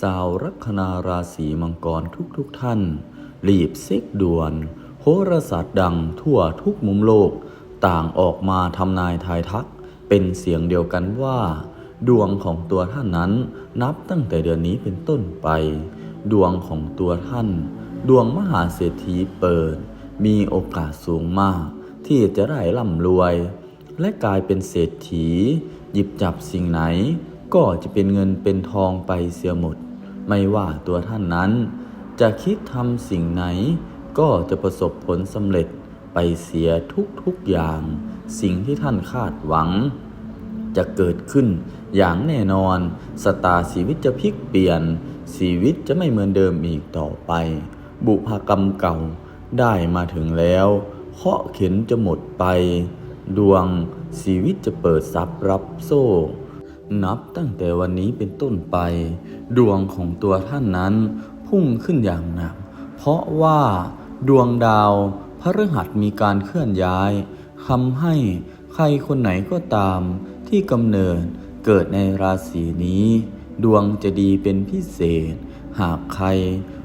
สาวลัคนาราศีมังกรทุกๆทท่าน รีบเซ็กด่วน โหราศาสตร์ดังทั่วทุกมุมโลก ต่างออกมาทำนายทายทัก เป็นเสียงเดียวกันว่า ดวงของตัวท่านนั้นนับตั้งแต่เดือนนี้เป็นต้นไป ดวงของตัวท่าน ดวงมหาเศรษฐีเปิด มีโอกาสสูงมาก ที่จะได้ร่ำรวย และกลายเป็นเศรษฐี หยิบจับสิ่งไหนก็จะเป็นเงินเป็นทองไปเสียหมด ไม่ว่าตัวท่านนั้น จะคิดทำสิ่งไหน ก็จะประสบผลสำเร็จไปเสียทุกๆอย่าง สิ่งที่ท่านคาดหวัง จะเกิดขึ้นอย่างแน่นอนสตาชีวิตจะพลิกเปลี่ยน ชีวิตจะไม่เหมือนเดิมอีกต่อไป บุพกรรมเก่าได้มาถึงแล้วเคาะเข็นจะหมดไป ดวงชีวิตจะเปิดซับรับโซ่ นับตั้งแต่วันนี้เป็นต้นไป ดวงของตัวท่านนั้นพุ่งขึ้นอย่างหนัก เพราะว่าดวงดาวพระฤหัสมีการเคลื่อนย้ายทำให้ใครคนไหนก็ตามที่กำเนิดเกิดในราศีนี้ ดวงจะดีเป็นพิเศษ หากใคร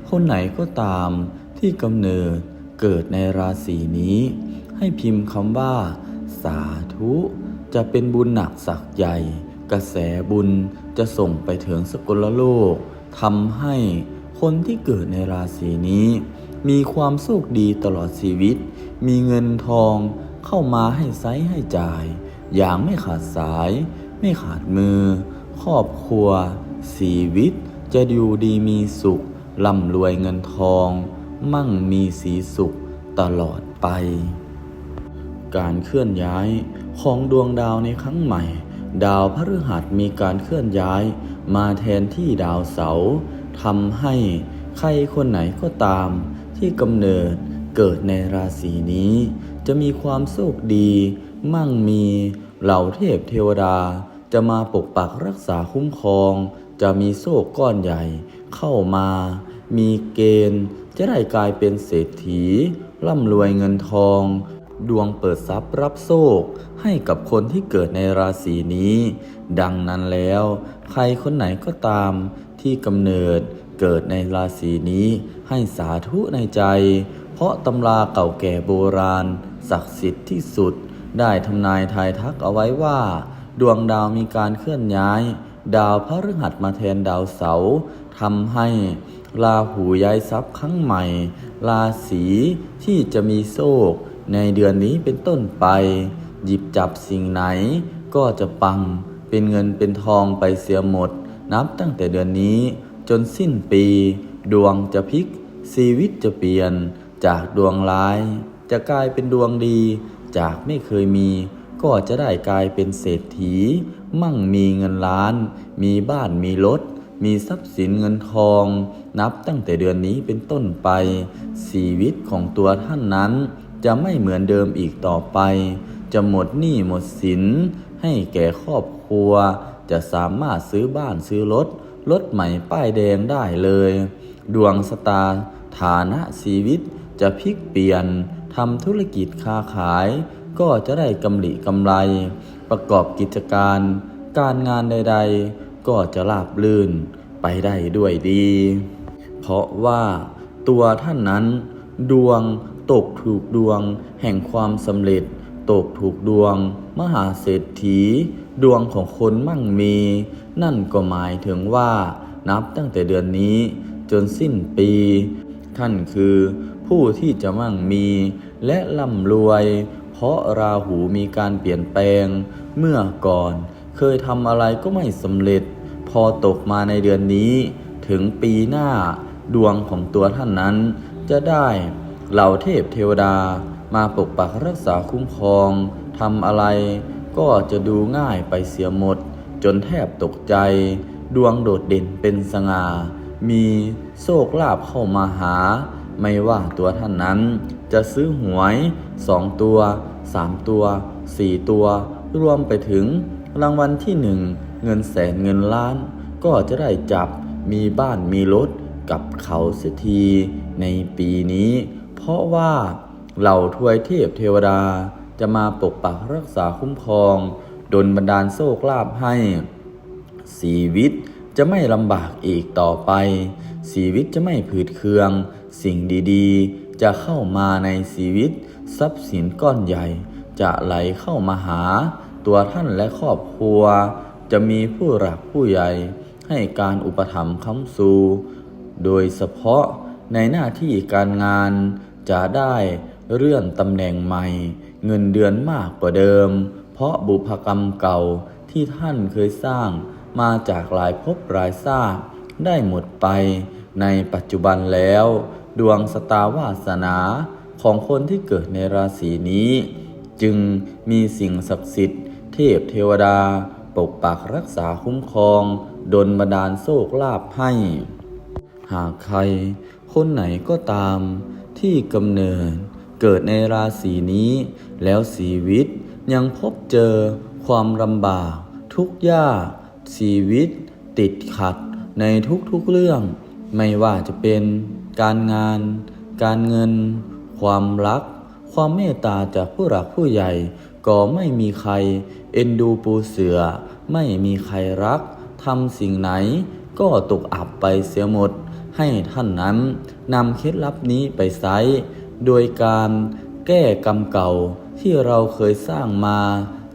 คนไหนก็ตามที่กำเนิดเกิดในราศีนี้ ให้พิมพ์คำว่า สาธุ จะเป็นบุญหนักสักใหญ่ กระแสบุญจะส่งไปถึงสกลโลกทำให้คนที่เกิดในราศีนี้ มีความโชคดีตลอดชีวิต มีเงินทองเข้ามาให้ไซให้จ่าย อย่างไม่ขาดสาย ไม่ขาดมือ ครอบครัวชีวิต จะอยู่ดีมีสุขร่ำรวยเงินทอง มั่งมีสีสุขตลอดไป การเคลื่อนย้ายของดวงดาวในครั้งใหม่ ดาวพฤหัสมีการเคลื่อนย้าย มาแทนที่ดาวเสาร์ทำให้ใครคนไหนก็ตาม ที่กำเนิดเกิดในราศีนี้ จะมีความโชคดี มั่งมีเหล่าเทพเทวดา จะมาปกปักรักษาคุ้มครอง จะมีโชคก้อนใหญ่เข้ามา มีเกณฑ์ จะได้กลายเป็นเศรษฐีร่ำรวยเงินทอง ดวงเปิดทรัพย์รับโชคให้กับคนที่เกิดในราศีนี้ ดังนั้นแล้ว ใครคนไหนก็ตามที่กำเนิดเกิดในราศีนี้ให้สาธุในใจ เพราะตำราเก่าแก่โบราณ ศักดิ์สิทธิ์ที่สุด ได้ทำนายทายทักเอาไว้ว่า ดวงดาวมีการเคลื่อนย้าย ดาวพฤหัสมาแทนดาวเสาร์ทำให้ราหูย้ายทรัพย์ครั้งใหม่ ราศีที่จะมีโชค ในเดือนนี้เป็นต้นไป หยิบจับสิ่งไหน ก็จะปังเป็นเงินเป็นทองไปเสียหมด นับตั้งแต่เดือนนี้ จนสิ้นปี ดวงจะพลิก ชีวิตจะเปลี่ยน จากดวงร้าย จะกลายเป็นดวงดี จากไม่เคยมี ก็จะได้กลายเป็นเศรษฐี มั่งมีเงินล้าน มีบ้านมีรถมีทรัพย์สินเงินทอง นับตั้งแต่เดือนนี้เป็นต้นไปชีวิตของตัวท่านนั้น จะไม่เหมือนเดิมอีกต่อไป จะหมดหนี้หมดสิน ให้แก่ครอบครัว จะสามารถซื้อบ้านซื้อรถ รถใหม่ป้ายแดงได้เลย ดวงสตาร์ฐานะชีวิตจะพลิกเปลี่ยนทำธุรกิจค้าขาย ก็จะได้กำไรกำไร ประกอบกิจการ การงานใด ๆ ก็จะราบลื่นไปได้ด้วยดี เพราะว่าตัวท่านนั้น ดวง ตกถูกดวง แห่งความสำเร็จ ตกถูกดวง มหาเศรษฐี ดวงของคนมั่งมี นั่นก็หมายถึงว่า นับตั้งแต่เดือนนี้ จนสิ้นปี ท่านคือผู้ที่จะมั่งมี และร่ำรวย เพราะราหูมีการเปลี่ยนแปลง เมื่อก่อน เคยทำอะไรก็ไม่สำเร็จ พอตกมาในเดือนนี้ ถึงปีหน้าดวงของตัวท่านนั้น จะได้เหล่าเทพเทวดามาปกปักรักษาคุ้มครองทำอะไรก็จะดูง่ายไปเสียหมด จนแทบตกใจ ดวงโดดเด่นเป็นสง่า มีโชคลาภเข้ามาหา ไม่ว่าตัวท่านนั้น จะซื้อหวยสองตัวสามตัวสี่ตัว รวมไปถึงรางวัลที่หนึ่งเงินแสนเงินล้าน ก็จะได้จับมีบ้านมีรถกับเขาเสียที ในปีนี้ เพราะว่าเหล่าทวยเทพเทวดาจะมาปกปักรักษาคุ้มครองดลบันดาลโชคลาภให้ชีวิตจะไม่ลำบากอีกต่อไปชีวิตจะไม่ผืดเคือง สิ่งดีๆ จะเข้ามาในชีวิต ทรัพย์สินก้อนใหญ่ จะไหลเข้ามาหา ตัวท่านและครอบครัว จะมีผู้หลักผู้ใหญ่ ให้การอุปถัมภ์ค้ำซูโดยเฉพาะ ในหน้าที่การงานจะได้เลื่อนตำแหน่งใหม่ เงินเดือนมากกว่าเดิม เพราะบุพกรรมเก่าที่ท่านเคยสร้างมาจากหลายภพหลายชาติได้หมดไปในปัจจุบันแล้ว ดวงสตาวาสนาของคนที่เกิดในราศีนี้ จึงมีสิ่งศักดิ์สิทธิ์ เทพเทวดา ปกปักรักษาคุ้มครองดลบันดาลโชคลาภให้ หากใคร คนไหนก็ตามที่กำเนิดเกิดในราศีนี้ แล้วชีวิตยังพบเจอความลำบาก ทุกยากชีวิต ติดขัดในทุกๆเรื่อง ไม่ว่าจะเป็นการงาน การเงิน ความรัก ความเมตตาจากผู้หลักผู้ใหญ่ ก็ไม่มีใคร เอ็นดูปูเสือ ไม่มีใครรักทำสิ่งไหนก็ตกอับไปเสียหมด ให้ท่านนั้นนำเคล็ดลับนี้ไปใช้โดยการแก้กรรมเก่าที่เราเคยสร้างมา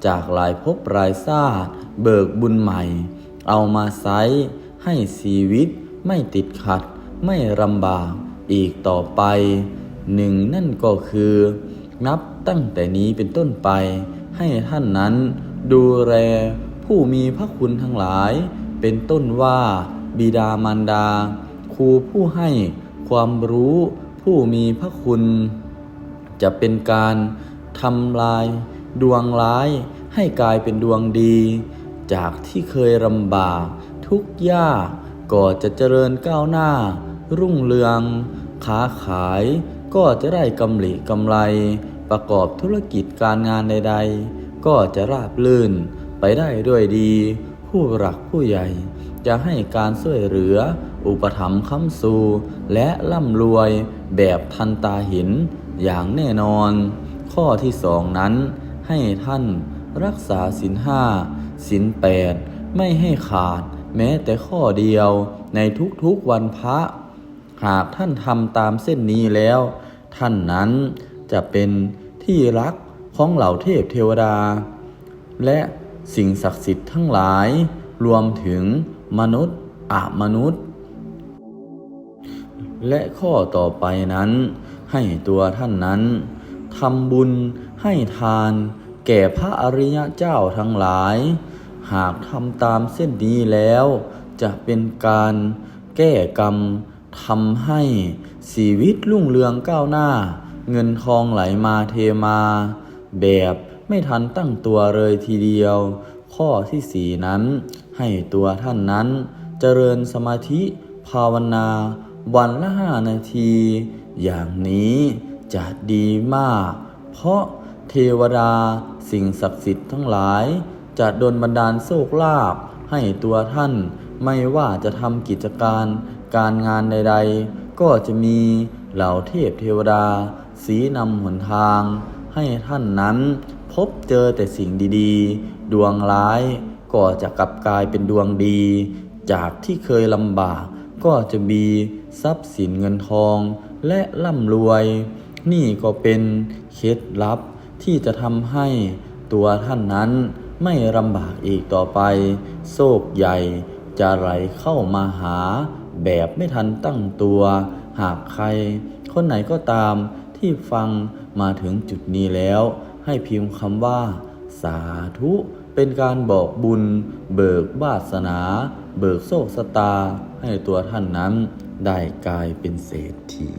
จากหลายภพหลายชาติเบิกบุญใหม่ เอามาใช้ให้ชีวิตไม่ติดขัด ไม่ลำบากอีกต่อไปหนึ่งนั่นก็คือ นับตั้งแต่นี้เป็นต้นไป ให้ท่านนั้นดูแลผู้มีพระคุณทั้งหลาย เป็นต้นว่าบิดามารดา รูผู้ให้ความรู้ผู้มีพระคุณ จะเป็นการทำลาย ดวงร้ายให้กลายเป็นดวงดี จากที่เคยลำบากทุกยากก็จะเจริญก้าวหน้า รุ่งเรืองค้าขายก็จะได้กำไรกำไร ประกอบธุรกิจการงานใด ๆ ก็จะราบรื่นไปได้ด้วยดี ผู้หลักผู้ใหญ่จะให้การช่วยเหลือ อุปถัมภ์ค้ำซูและร่ำรวยแบบทันตาเห็นอย่างแน่นอน ข้อที่สองนั้น ให้ท่านรักษาศีลห้าศีลแปดไม่ให้ขาดแม้แต่ข้อเดียวในทุกๆวันพระ หากท่านทำตามเส้นนี้แล้ว ท่านนั้นจะเป็นที่รักของเหล่าเทพเทวดา และสิ่งศักดิ์สิทธิ์ทั้งหลายรวมถึงมนุษย์อามนุษย์ และข้อต่อไปนั้น ให้ตัวท่านนั้นทำบุญให้ทานแก่พระอริยเจ้าทั้งหลาย หากทำตามเส้นนี้แล้ว จะเป็นการแก้กรรมทำให้ชีวิตรุ่งเรืองก้าวหน้า เงินทองไหลมาเทมา แบบไม่ทันตั้งตัวเลยทีเดียว ข้อที่สี่นั้น ให้ตัวท่านนั้น เจริญสมาธิภาวนา วันละห้านาที อย่างนี้จะดีมาก เพราะเทวดาสิ่งศักดิ์สิทธิ์ทั้งหลาย จะดลบันดาลโชคลาภให้ตัวท่าน ไม่ว่าจะทำกิจการการงานใด ๆ ก็จะมีเหล่าเทพเทวดา สีนำหนทาง ให้ท่านนั้นพบเจอแต่สิ่งดีๆ ดวงร้ายก็จะกลับกลายเป็นดวงดี จากที่เคยลำบาก ก็จะมีทรัพย์สินเงินทองและร่ำรวย นี่ก็เป็นเคล็ดลับที่จะทำให้ตัวท่านนั้นไม่ลำบากอีกต่อไป โชคใหญ่จะไหลเข้ามาหาแบบไม่ทันตั้งตัว หากใคร คนไหนก็ตามที่ฟังมาถึงจุดนี้แล้ว ให้พิมพ์คำว่า สาธุ เป็นการบอกบุญ เบิกบาสนา เบิกโชคสตา ให้ตัวท่านนั้นได้กลายเป็นเศรษฐี